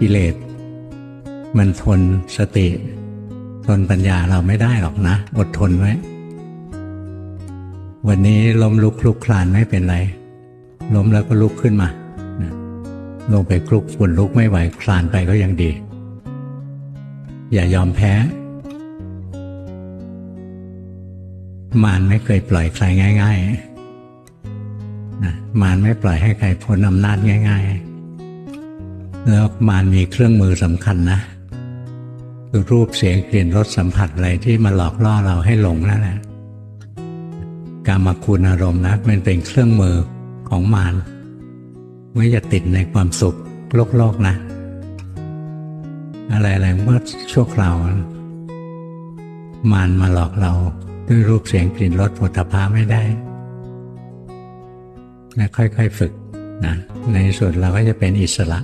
กิเลสมันทนสติ ทนปัญญาเราไม่ได้หรอกนะ อดทนไว้ วันนี้ล้มลุกคลุกคลานไม่เป็นไร ล้มแล้วก็ลุกขึ้นมาลงไปคลุกฝุ่นลุกไม่ไหวคลานไปก็ยังดี อย่ายอมแพ้ มารไม่เคยปล่อยใครง่ายๆนะมารไม่ปล่อยให้ใครพ้นอำนาจง่าย ๆ แล้วมารมีเครื่องมือสำคัญนะคือรูปเสียงกลิ่นรสสัมผัสอะไรที่มาหลอกล่อเราให้หลงนั่นแหละการมาคุณอารมณ์นะมันเป็นเครื่องมือของมารไม่จะติดในความสุขโลกโลกๆนะ อะไรๆเมื่อชั่วคราวมารมาหลอกเราด้วยรูปเสียงกลิ่นรสผลิภาไม่ได้นะค่อยๆฝึกนะในสุดเราก็จะเป็นอิสระ